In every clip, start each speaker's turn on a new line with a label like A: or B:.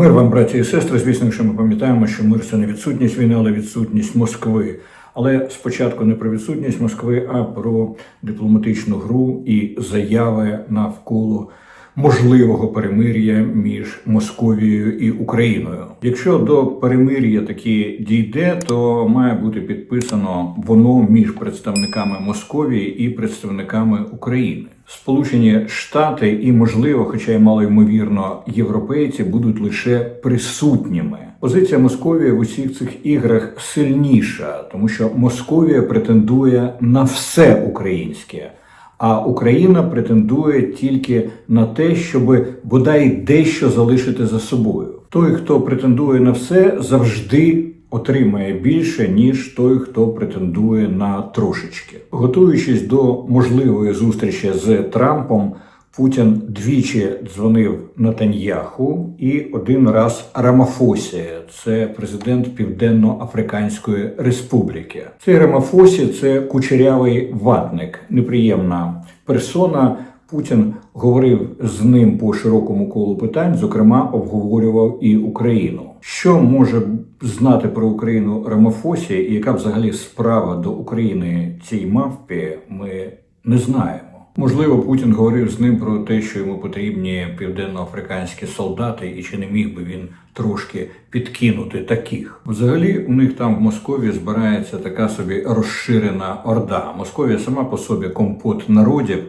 A: Мир вам, браті і сестри. Звісно, якщо ми пам'ятаємо, що мир це не відсутність війни, але відсутність Москви. Але спочатку не про відсутність Москви, а про дипломатичну гру і заяви навколо можливого перемир'я між Московією і Україною. Якщо до перемир'я таки дійде, то має бути підписано воно між представниками Московії і представниками України. Сполучені Штати і, можливо, хоча й малоймовірно, європейці будуть лише присутніми. Позиція Московії в усіх цих іграх сильніша, тому що Московія претендує на все українське. А Україна претендує тільки на те, щоб бодай дещо залишити за собою. Той, хто претендує на все, завжди отримає більше, ніж той, хто претендує на трошечки. Готуючись до можливої зустрічі з Трампом, Путін двічі дзвонив Натаньяху і один раз Рамафосі, це президент Південно-Африканської Республіки. Цей Рамафосі це кучерявий ватник, неприємна персона. Путін говорив з ним по широкому колу питань, зокрема, обговорював і Україну. Що може знати про Україну Рамафосі, і яка взагалі справа до України цій мавпі, ми не знаємо. Можливо, Путін говорив з ним про те, що йому потрібні південноафриканські солдати, і чи не міг би він трошки підкинути таких. Взагалі, у них там в Москві збирається така собі розширена орда. Московія сама по собі компот народів.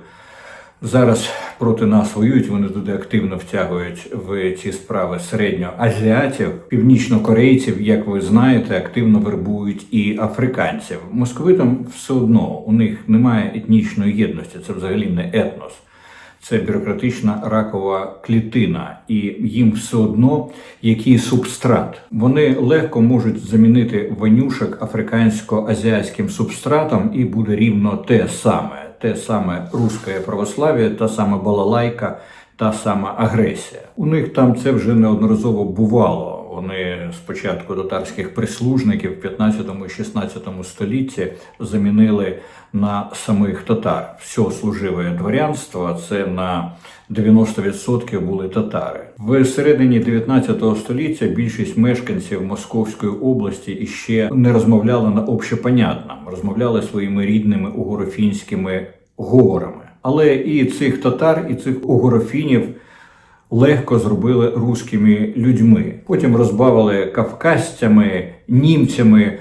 A: Зараз проти нас воюють, вони туди активно втягують в ці справи середньоазіатів, північнокорейців, як ви знаєте, активно вербують і африканців. Московитам все одно у них немає етнічної єдності, це взагалі не етнос. Це бюрократична ракова клітина, і їм все одно який субстрат. Вони легко можуть замінити ванюшок африкансько-азіатським субстратом, і буде рівно те саме те саме русське православ'я, та сама балалайка, та сама агресія. У них там це вже неодноразово бувало. Вони спочатку татарських прислужників в 15-16 столітті замінили на самих татар. Все служиве дворянство це на 90% були татари. В середині 19 століття більшість мешканців Московської області іще не розмовляли на общепонятном, розмовляли своїми рідними угорофінськими говорами. Але і цих татар, і цих угорофінів легко зробили руськими людьми. Потім розбавили кавказцями, німцями.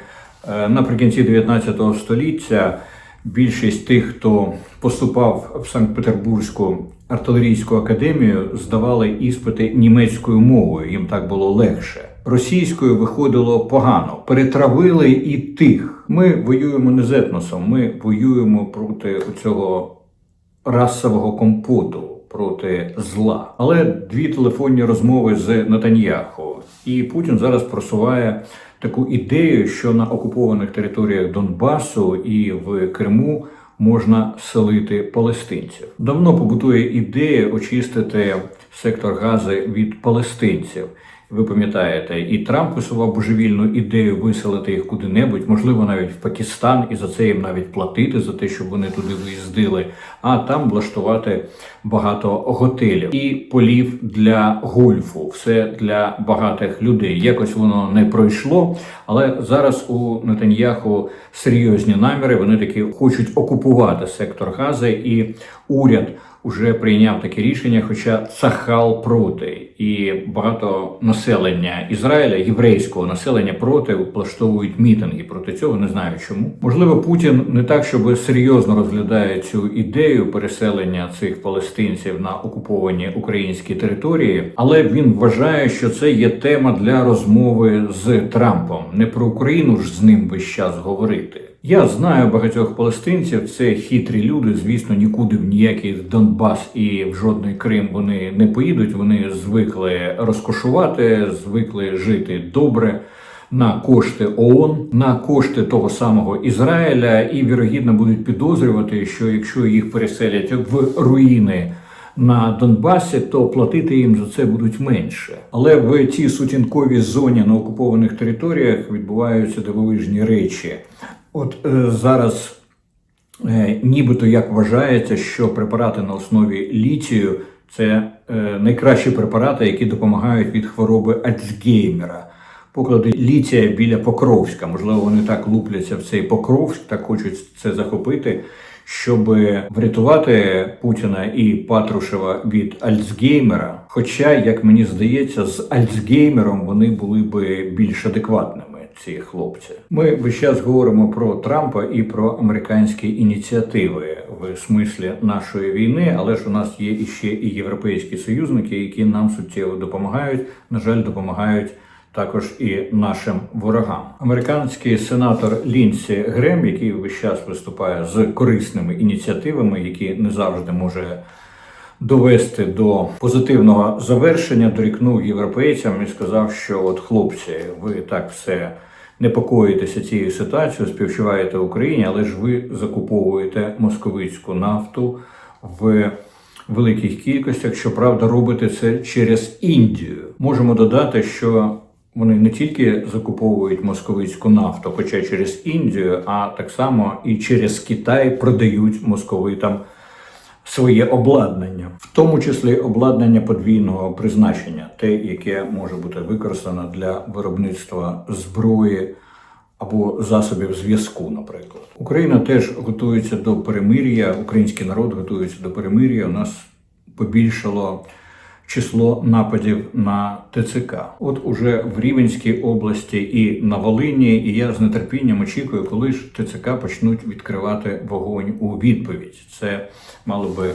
A: Е, наприкінці 19 століття більшість тих, хто поступав в Санкт-Петербурзьку артилерійську академію, здавали іспити німецькою мовою. Їм так було легше. Російською виходило погано, перетравили і тих. Ми воюємо не з етносом, ми воюємо проти цього расового компоту, проти зла. Але дві телефонні розмови з Натаньяху, і Путін зараз просуває таку ідею, що на окупованих територіях Донбасу і в Криму. Можна селити палестинців. Давно побутує ідея очистити сектор Гази від палестинців. Ви пам'ятаєте, і Трамп висував божевільну ідею виселити їх куди-небудь, можливо, навіть в Пакистан, і за це їм навіть платити за те, щоб вони туди виїздили, а там влаштувати багато готелів і полів для гольфу, все для багатих людей. Якось воно не пройшло, але зараз у Нетаньяху серйозні наміри. Вони таки хочуть окупувати сектор Гази і уряд уже прийняв таке рішення, хоча Цахал проти, і багато населення Ізраїля, єврейського населення проти влаштовують мітинги. Проти цього не знаю чому. Можливо, Путін не так, щоб серйозно розглядає цю ідею переселення цих палестинців на окуповані українські території, але він вважає, що це є тема для розмови з Трампом. Не про Україну ж з ним весь час говорити. Я знаю багатьох палестинців, це хитрі люди. Звісно, нікуди в ніякий Донбас і в жодний Крим вони не поїдуть. Вони звикли розкошувати, звикли жити добре. На кошти ООН, на кошти того самого Ізраїля, і вірогідно будуть підозрювати, що якщо їх переселять в руїни на Донбасі, то платити їм за це будуть менше. Але в цій сутінковій зоні на окупованих територіях відбуваються дивовижні речі. От е, зараз е, нібито як вважається, що препарати на основі літію це е, найкращі препарати, які допомагають від хвороби Альцгеймера. Поклади літія біля Покровська. Можливо, вони так лупляться в цей Покровськ, так хочуть це захопити, щоб врятувати Путіна і Патрушева від Альцгеймера. Хоча, як мені здається, з Альцгеймером вони були би більш адекватними. Ці хлопці, ми весь час говоримо про Трампа і про американські ініціативи в смислі нашої війни, але ж у нас є іще і європейські союзники, які нам суттєво допомагають. На жаль, допомагають також і нашим ворогам. Американський сенатор Лінсі Грем, який весь час виступає з корисними ініціативами, які не завжди може довести до позитивного завершення, дорікнув європейцям і сказав, що от хлопці, ви так все непокоїтеся цією ситуацією, співчуваєте Україні, але ж ви закуповуєте московицьку нафту в великих кількостях. Щоправда, робите це через Індію. Можемо додати, що вони не тільки закуповують московицьку нафту, хоча через Індію, а так само і через Китай продають московитам своє обладнання, в тому числі обладнання подвійного призначення, те, яке може бути використано для виробництва зброї або засобів зв'язку, наприклад. Україна теж готується до перемир'я, український народ готується до перемир'я. У нас побільшало число нападів на ТЦК. От уже в Рівенській області і на Волині, і я з нетерпінням очікую, коли ж ТЦК почнуть відкривати вогонь у відповідь. Це мало би е,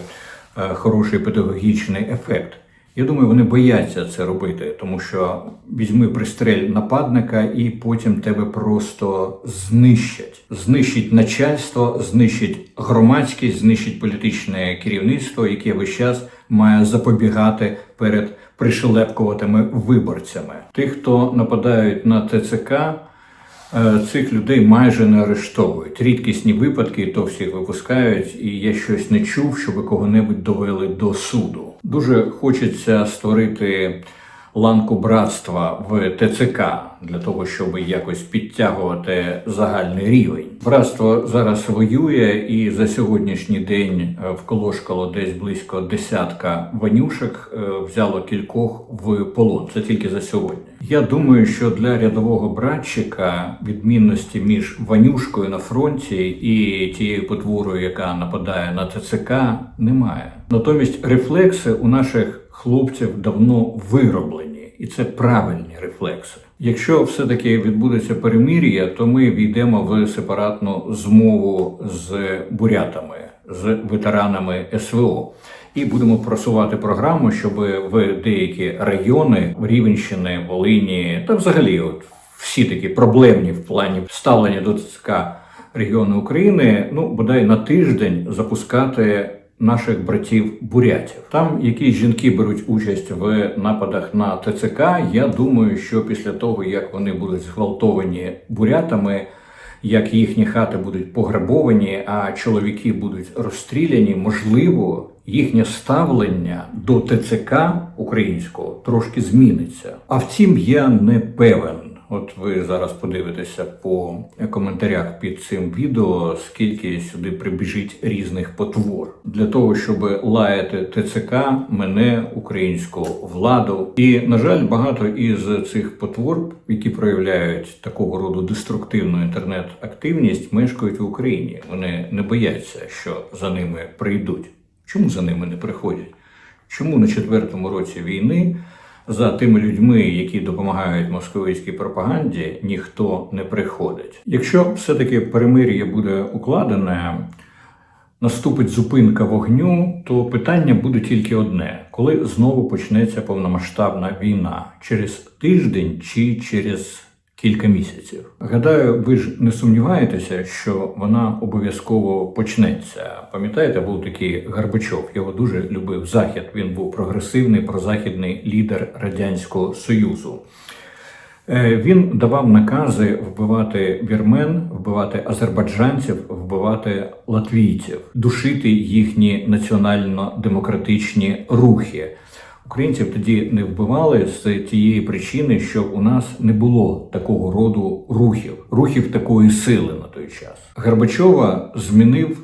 A: хороший педагогічний ефект. Я думаю, вони бояться це робити, тому що візьми пристрель нападника і потім тебе просто знищать. Знищить начальство, знищить громадськість, знищить політичне керівництво, яке весь час має запобігати перед пришелепкуватими виборцями. Тих, хто нападають на ТЦК. Е, Цих людей майже не арештовують. Рідкісні випадки, то всіх випускають, і я щось не чув, щоб кого-небудь довели до суду. Дуже хочеться створити ланку братства в ТЦК для того, щоб якось підтягувати загальний рівень. Братство зараз воює, і за сьогоднішній день е, вколошкало десь близько десятка ванюшек, е, взяло кількох в полон. Це тільки за сьогодні. Я думаю, що для рядового братчика відмінності між ванюшкою на фронті і тією потворою, яка нападає на ТЦК, немає. Натомість рефлекси у наших хлопців давно вироблені, і це правильні рефлекси. Якщо все-таки відбудеться перемир'я, то ми війдемо в сепаратну змову з бурятами, з ветеранами СВО. І будемо просувати програму, щоб в деякі райони Рівенщини, Волині та взагалі, от всі такі проблемні в плані ставлення до ТЦК регіону України, ну бодай на тиждень запускати наших братів бурятів. Там якісь жінки беруть участь в нападах на ТЦК. Я думаю, що після того як вони будуть зґвалтовані бурятами. Як їхні хати будуть пограбовані, а чоловіки будуть розстріляні, можливо, їхнє ставлення до ТЦК українського трошки зміниться. А втім, я не певен. От ви зараз подивитеся по коментарях під цим відео, скільки сюди прибіжить різних потвор для того, щоб лаяти ТЦК, мене, українську владу. І на жаль, багато із цих потвор, які проявляють такого роду деструктивну інтернет-активність, мешкають в Україні. Вони не бояться, що за ними прийдуть. Чому за ними не приходять? Чому на четвертому році війни за тими людьми, які допомагають московській пропаганді, ніхто не приходить? Якщо все-таки перемир'я буде укладене, наступить зупинка вогню, то питання буде тільки одне: коли знову почнеться повномасштабна війна через тиждень чи через кілька місяців. Гадаю, ви ж не сумніваєтеся, що вона обов'язково почнеться. Пам'ятаєте, був такий Горбачов, його дуже любив Захід. Він був прогресивний прозахідний лідер Радянського Союзу. Е, Він давав накази вбивати вірмен, вбивати азербайджанців, вбивати латвійців, душити їхні національно-демократичні рухи. Українців тоді не вбивали з тієї причини, що у нас не було такого роду рухів, рухів такої сили на той час. Горбачова змінив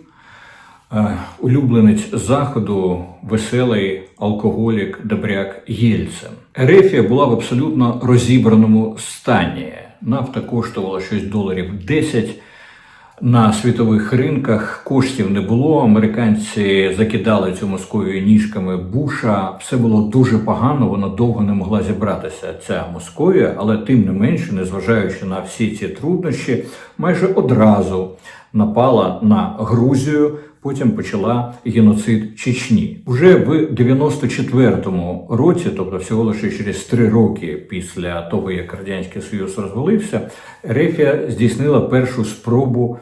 A: е, улюбленець заходу, веселий алкоголік Добряк Єльцин. Ерефія була в абсолютно розібраному стані. Нафта коштувала щось доларів 10. На світових ринках коштів не було. Американці закидали цю Московію ніжками Буша. Все було дуже погано. Вона довго не могла зібратися. Ця Московія, але тим не менше, незважаючи на всі ці труднощі, майже одразу напала на Грузію. Потім почала геноцид Чечні. Уже в 94-му році, тобто всього лише через три роки після того, як радянський союз розвалився, Рефія здійснила першу спробу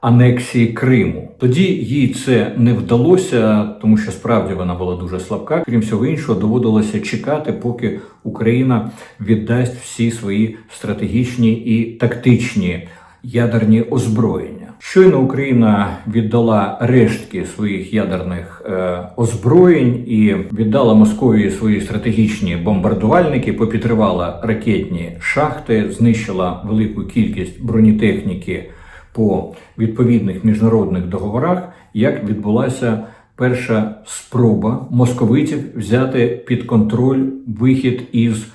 A: анексії Криму. Тоді їй це не вдалося, тому що справді вона була дуже слабка. Крім всього іншого, доводилося чекати, поки Україна віддасть всі свої стратегічні і тактичні ядерні озброєння. Щойно Україна віддала рештки своїх ядерних е, озброєнь і віддала Московії свої стратегічні бомбардувальники, попідривала ракетні шахти, знищила велику кількість бронетехніки по відповідних міжнародних договорах, як відбулася перша спроба московитів взяти під контроль вихід із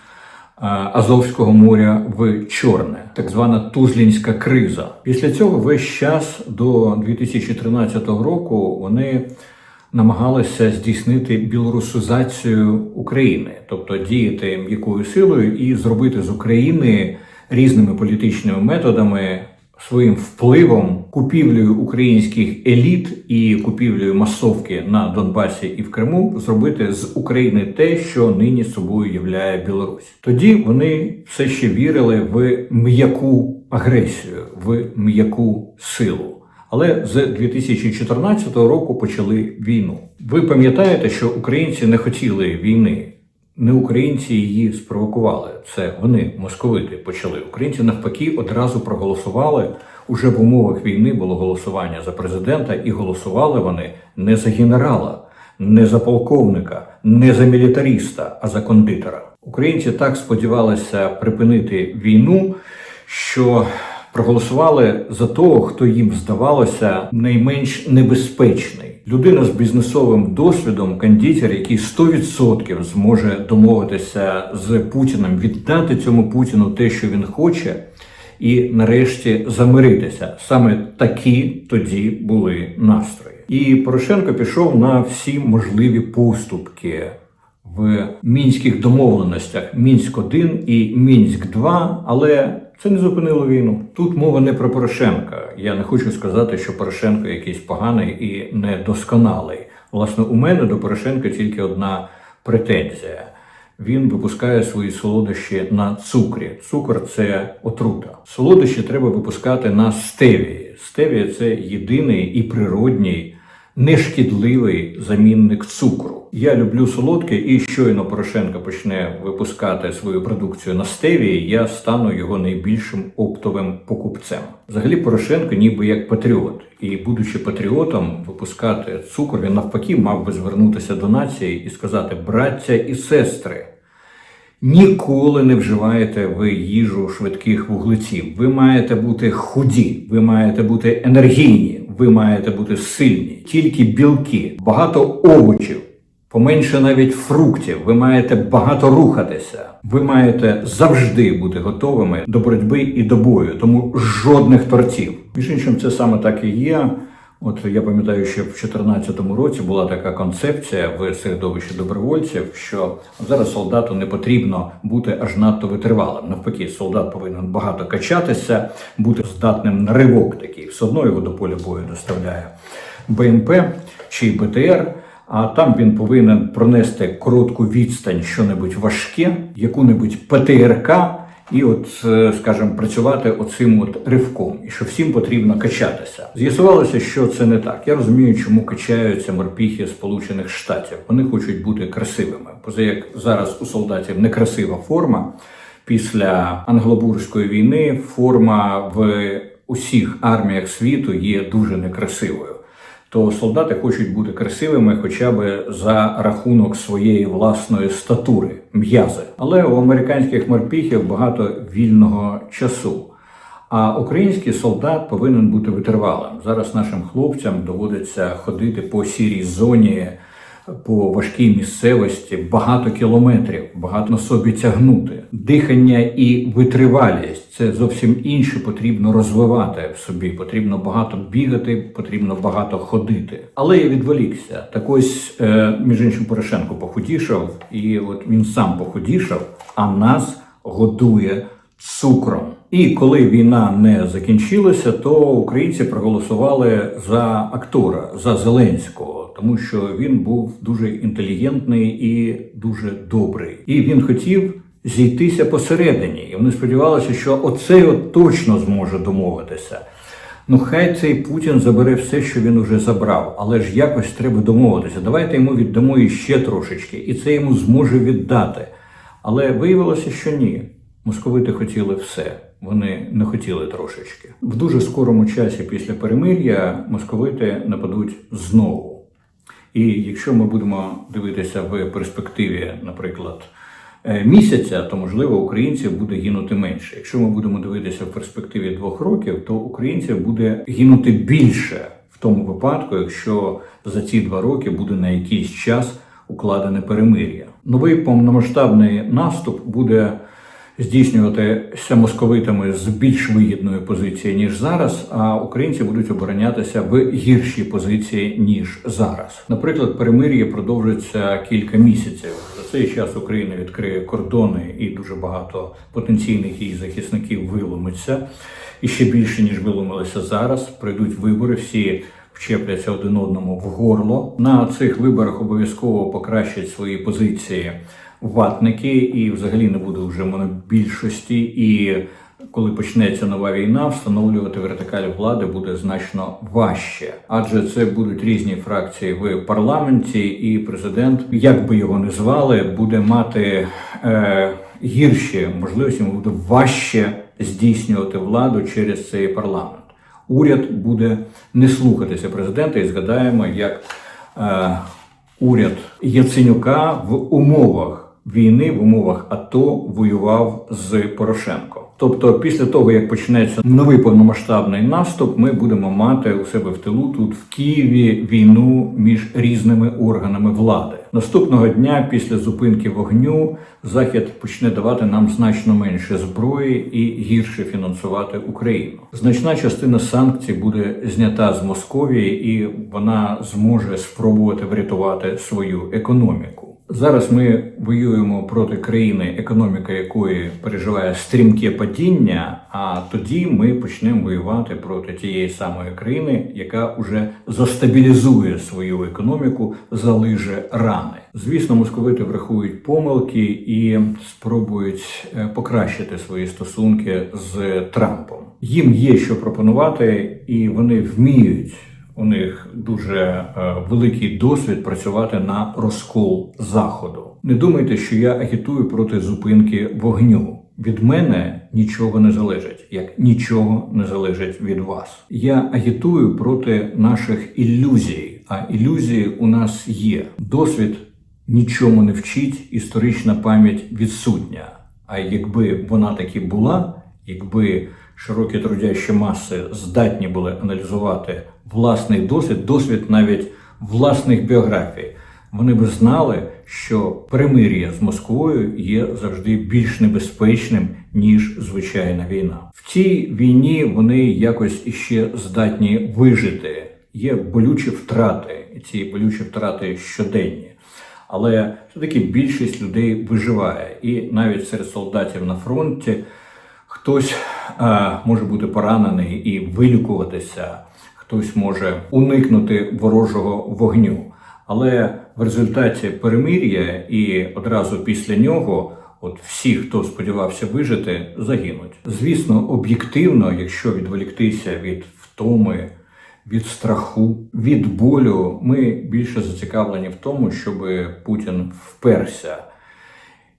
A: Азовського моря в Чорне, так звана Тузлінська криза. Після цього весь час до 2013 року вони намагалися здійснити білорусизацію України, тобто діяти м'якою силою і зробити з України різними політичними методами. Своїм впливом, купівлею українських еліт і купівлею масовки на Донбасі і в Криму зробити з України те, що нині собою являє Білорусь. Тоді вони все ще вірили в м'яку агресію, в м'яку силу. Але з 2014 року почали війну. Ви пам'ятаєте, що українці не хотіли війни. Не українці її спровокували. Це вони, московити, почали. Українці навпаки одразу проголосували. Уже в умовах війни було голосування за президента, і голосували вони не за генерала, не за полковника, не за мілітаріста, а за кондитера. Українці так сподівалися припинити війну, що проголосували за того, хто їм здавалося найменш небезпечний. Людина з бізнесовим досвідом, кондитер, який 100% зможе домовитися з Путіним, віддати цьому Путіну те, що він хоче, і нарешті замиритися. Саме такі тоді були настрої. І Порошенко пішов на всі можливі поступки в мінських домовленостях Мінськ 1 і Мінськ 2 але це не зупинило війну. Тут мова не про Порошенка. Я не хочу сказати, що Порошенко якийсь поганий і недосконалий. Власне, у мене до Порошенка тільки одна претензія. Він випускає свої солодощі на цукрі. Цукор це отрута. Солодощі треба випускати на стевії. Стевія це єдиний і природній нешкідливий замінник цукру. Я люблю солодке, і щойно Порошенко почне випускати свою продукцію на стевії, я стану його найбільшим оптовим покупцем. Взагалі, Порошенко, ніби як патріот, і будучи патріотом, випускати цукор, він навпаки мав би звернутися до нації і сказати: браття і сестри. Ніколи не вживаєте ви їжу швидких вуглеців. Ви маєте бути худі, ви маєте бути енергійні, ви маєте бути сильні, тільки білки, багато овочів, поменше навіть фруктів. Ви маєте багато рухатися. Ви маєте завжди бути готовими до боротьби і до бою, тому жодних торців. Між іншим, це саме так і є. От я пам'ятаю, що в 2014 році була така концепція в середовищі добровольців, що зараз солдату не потрібно бути аж надто витривалим. Навпаки, солдат повинен багато качатися, бути здатним на ривок такий. Все одно його до поля бою доставляє БМП чи БТР. А там він повинен пронести коротку відстань, що-небудь важке, яку-небудь ПТРК, і от, е, скажімо, працювати оцим от ривком, і що всім потрібно качатися. З'ясувалося, що це не так. Я розумію, чому качаються морпіхи Сполучених Штатів. Вони хочуть бути красивими. Поза як зараз у солдатів некрасива форма. Після англобурської війни форма в усіх арміях світу є дуже некрасивою то солдати хочуть бути красивими хоча б за рахунок своєї власної статури, м'язи. Але у американських морпіхів багато вільного часу. А український солдат повинен бути витривалим. Зараз нашим хлопцям доводиться ходити по сірій зоні, по важкій місцевості, багато кілометрів, багато на собі тягнути. Дихання і витривалість це зовсім інше. Потрібно розвивати в собі. Потрібно багато бігати, потрібно багато ходити. Але я відволікся. Так ось е, між іншим Порошенко похудішав, і от він сам похудішав, а нас годує цукром. І коли війна не закінчилася, то українці проголосували за актора, за Зеленського, тому що він був дуже інтелігентний і дуже добрий. І він хотів зійтися посередині. І вони сподівалися, що оцей от точно зможе домовитися. Ну, хай цей Путін забере все, що він уже забрав, але ж якось треба домовитися. Давайте йому віддамо іще трошечки, і це йому зможе віддати. Але виявилося, що ні. Московити хотіли все, вони не хотіли трошечки. В дуже скорому часі після перемир'я московити нападуть знову. І якщо ми будемо дивитися в перспективі, наприклад, е, місяця, то можливо українців буде гинути менше. Якщо ми будемо дивитися в перспективі двох років, то українців буде гинути більше в тому випадку, якщо за ці два роки буде на якийсь час укладене перемир'я. Новий повномасштабний наступ буде здійснюватися московитами з більш вигідної позиції ніж зараз, а українці будуть оборонятися в гіршій позиції ніж зараз. Наприклад, перемир'я продовжиться кілька місяців. За цей час Україна відкриє кордони, і дуже багато потенційних її захисників виломиться. І ще більше ніж виломилися зараз. Прийдуть вибори всі. Вчепляться один одному в горло. На цих виборах обов'язково покращать свої позиції ватники, і взагалі не буде вже монобільшості. І коли почнеться нова війна, встановлювати вертикаль влади буде значно важче, адже це будуть різні фракції в парламенті, і президент, як би його не звали, буде мати е, гірші можливості, буде важче здійснювати владу через цей парламент. Уряд буде не слухатися президента, і згадаємо, як е, уряд Яценюка в умовах війни в умовах АТО воював з Порошенко. Тобто, після того як почнеться новий повномасштабний наступ, ми будемо мати у себе в тилу тут в Києві війну між різними органами влади. Наступного дня, після зупинки вогню, захід почне давати нам значно менше зброї і гірше фінансувати Україну. Значна частина санкцій буде знята з Московії, і вона зможе спробувати врятувати свою економіку. Зараз ми воюємо проти країни, економіка якої переживає стрімке падіння. А тоді ми почнемо воювати проти тієї самої країни, яка вже застабілізує свою економіку, залиже рани. Звісно, московити врахують помилки і спробують е, покращити свої стосунки з Трампом. Їм є що пропонувати, і вони вміють. У них дуже е, великий досвід працювати на розкол заходу. Не думайте, що я агітую проти зупинки вогню. Від мене нічого не залежить, як нічого не залежить від вас. Я агітую проти наших ілюзій, а ілюзії у нас є. Досвід нічому не вчить, історична пам'ять відсутня. А якби вона таки була, якби широкі трудящі маси здатні були аналізувати власний досвід, досвід навіть власних біографій. Вони б знали, що перемир'я з Москвою є завжди більш небезпечним ніж звичайна війна. В цій війні вони якось іще здатні вижити. Є болючі втрати, і ці болючі втрати щоденні. Але все-таки більшість людей виживає, і навіть серед солдатів на фронті хтось може бути поранений і вилікуватися хтось може уникнути ворожого вогню. Але в результаті перемир'я і одразу після нього, от всі, хто сподівався вижити, загинуть. Звісно, об'єктивно, якщо відволіктися від втоми, від страху, від болю, ми більше зацікавлені в тому, щоб Путін вперся.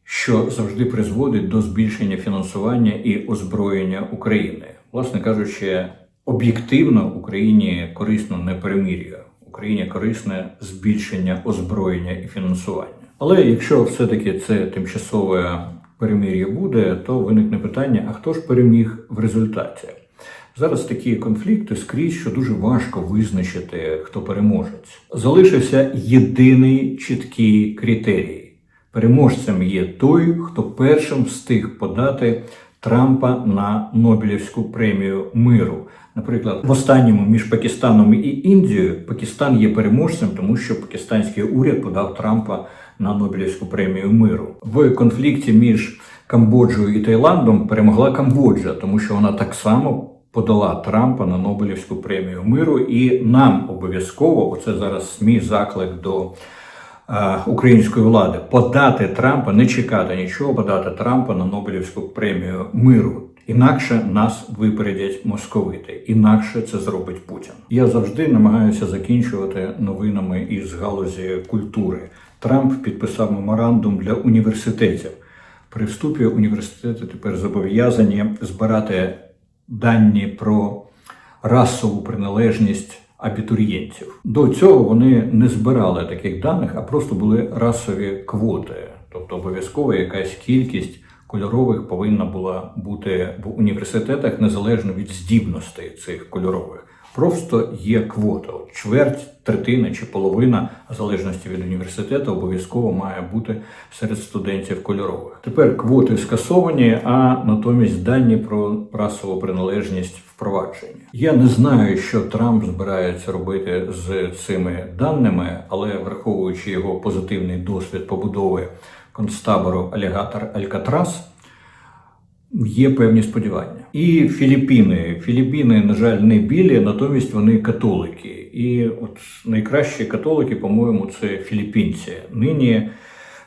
A: Що завжди призводить до збільшення фінансування і озброєння України, власне кажучи, об'єктивно Україні корисно не перемір'я. Україні корисне збільшення озброєння і фінансування. Але якщо все-таки це тимчасове перемир'я буде, то виникне питання: а хто ж переміг в результаті? Зараз такі конфлікти скрізь, що дуже важко визначити, хто переможець. Залишився єдиний чіткий критерій. Переможцем є той, хто першим встиг подати Трампа на Нобелівську премію миру. Наприклад, в останньому між Пакистаном і Індією Пакистан є переможцем, тому що пакистанський уряд подав Трампа на Нобелівську премію миру. В конфлікті між Камбоджею і Таїландом перемогла Камбоджа, тому що вона так само подала Трампа на Нобелівську премію миру, і нам обов'язково, оце зараз СМІ заклик до української влади, подати Трампа, не чекати нічого, подати Трампа на Нобелівську премію миру. Інакше нас випередять московити, інакше це зробить Путін. Я завжди намагаюся закінчувати новинами із галузі культури. Трамп підписав меморандум для університетів. При вступі університети тепер зобов'язані збирати дані про расову приналежність абітурієнтів. До цього вони не збирали таких даних, а просто були расові квоти, тобто обов'язково якась кількість кольорових повинна була бути в університетах незалежно від здібностей цих кольорових. Просто є квота. Чверть, третина чи половина, в залежності від університету, обов'язково має бути серед студентів кольорових. Тепер квоти скасовані, а натомість дані про расову приналежність впроваджені. Я не знаю, що Трамп збирається робити з цими даними, але враховуючи його позитивний досвід побудови концтабору Алігатор Алькатрас. Є певні сподівання. І Філіппіни. Філіппіни, на жаль, не білі, натомість вони католики. І от найкращі католики, по-моєму, це філіппінці. Нині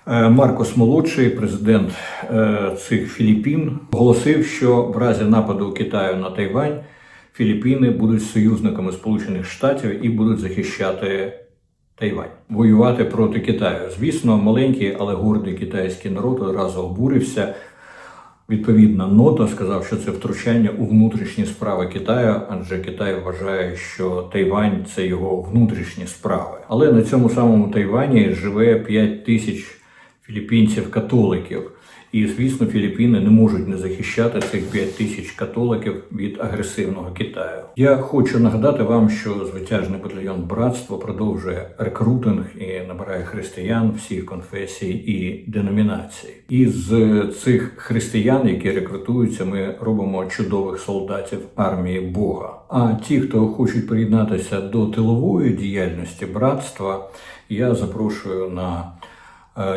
A: Маркос Молодший, президент е, цих Філіппін, оголосив, що в разі нападу Китаю на Тайвань Філіппіни будуть союзниками Сполучених Штатів і будуть захищати Тайвань, воювати проти Китаю. Звісно, маленький, але гордий китайський народ одразу обурився. Відповідна нота сказав, що це втручання у внутрішні справи Китаю, адже Китай вважає, що Тайвань це його внутрішні справи. Але на цьому самому Тайвані живе 5 тисяч філіппінців-католиків. І, звісно, Філіппіни не можуть не захищати цих 5 тисяч католиків від агресивного Китаю. Я хочу нагадати вам, що звитяжний батальйон братство продовжує рекрутинг і набирає християн всіх конфесій і деномінацій. І з цих християн, які рекрутуються, ми робимо чудових солдатів армії Бога. А ті, хто хочуть приєднатися до тилової діяльності братства, я запрошую на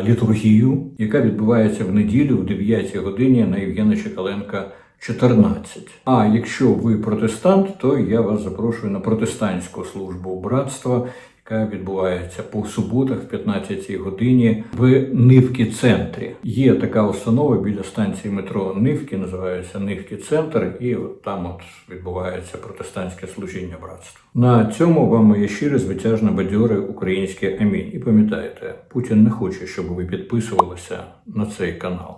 A: літургію, яка відбувається в неділю в 9 годині на Євгена Чекаленка 14. А якщо ви протестант, то я вас запрошую на протестантську службу братства, яка відбувається по суботах в 15 годині в Нивки центрі. Є така установа біля станції метро Нивки, називається Нивки Центр, і от там от відбувається протестантське служіння братства. На цьому вам моє щире звитяжне бадьоре українське амінь. І пам'ятайте, Путін не хоче, щоб ви підписувалися на цей канал.